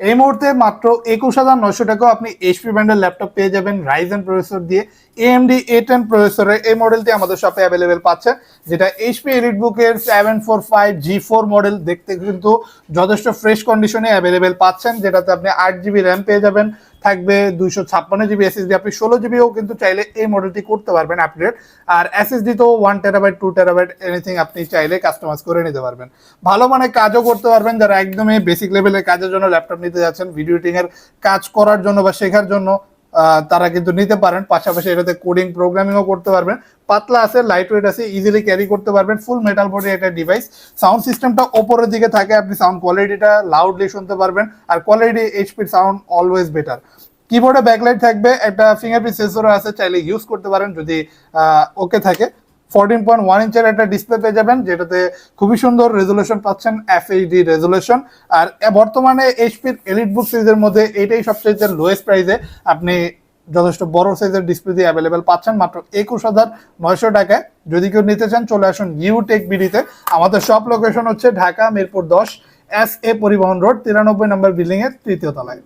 এই মুহূর্তে মাত্র একুশ হাজার নয়শো টাকাও আপনি এইচপি ব্র্যান্ডের ল্যাপটপ পেয়ে যাবেন রাইজেন প্রসেসর দিয়ে এএমডি এ টেন প্রসেসরের এই মডেলটি আমাদের শপে অ্যাভেলেবেল পাচ্ছেন, যেটা এইচপি এলিট বুকের seven four five G four model দেখতে কিন্তু যথেষ্ট ফ্রেশ কন্ডিশনে অ্যাভেলেবেল পাচ্ছেন, যেটাতে আপনি আট জিবি র্যাম পেয়ে যাবেন থাকবে দুইশো ছাপ্পান্ন জিবি এসএসডি। আপনি ষোলো জিবিও কিন্তু চাইলে এই মডেলটি করতে পারবেন আপডেট আর এসএসডি তো one terabyte two terabyte anything আপনি চাইলে কাস্টমাইজ করে নিতে পারবেন। ভালো মানে কাজও করতে পারবেন যারা একদমই বেসিক লেভেলের কাজের জন্য ল্যাপটপ নিতে যাচ্ছেন ভিডিও এডিটিং এর কাজ করার জন্য বা শেখার জন্য। তারা কিন্তু নিতে পারেন। পাশাপাশি এটাতে কোডিং প্রোগ্রামিংও করতে পারবেন। পাতলা আছে লাইট ওয়েট আছে ইজিলি ক্যারি করতে পারবেন। ফুল মেটাল বডি একটা ডিভাইস সাউন্ড সিস্টেমটা ওপরের দিকে থাকে, আপনি সাউন্ড কোয়ালিটিটা লাউডলি শুনতে পারবেন। আর কোয়ালিটি এইচপির সাউন্ড অলওয়েজ বেটার কিবোর্ডে ব্যাকলাইট থাকবে, একটা ফিঙ্গারপ্রিন্ট সেন্সরও আছে, চাইলে ইউজ করতে পারেন, যদি ওকে থাকে। ফোরটিন পয়েন্ট ওয়ান ইঞ্চের একটা ডিসপ্লে পেয়ে যাবেন, যেটাতে খুবই সুন্দর রেজুলেশন পাচ্ছেন এফএইচডি রেজুলেশন আর বর্তমানে এইচপির এলিট বুক সিরিজের মধ্যে এটাই সবচেয়ে লোয়েস্ট প্রাইসে আপনি যথেষ্ট বড় সাইজের ডিসপ্লে দিয়ে অ্যাভেলেবেল পাচ্ছেন, মাত্র একুশ হাজার নয়শো টাকায়। যদি কেউ নিতে চান, চলে আসুন ইউটেক বিডিতে আমাদের সব লোকেশন হচ্ছে ঢাকা মিরপুর দশ এস এ পরিবহন রোড, তিরানব্বই নম্বর বিল্ডিং এর তৃতীয় তলায়।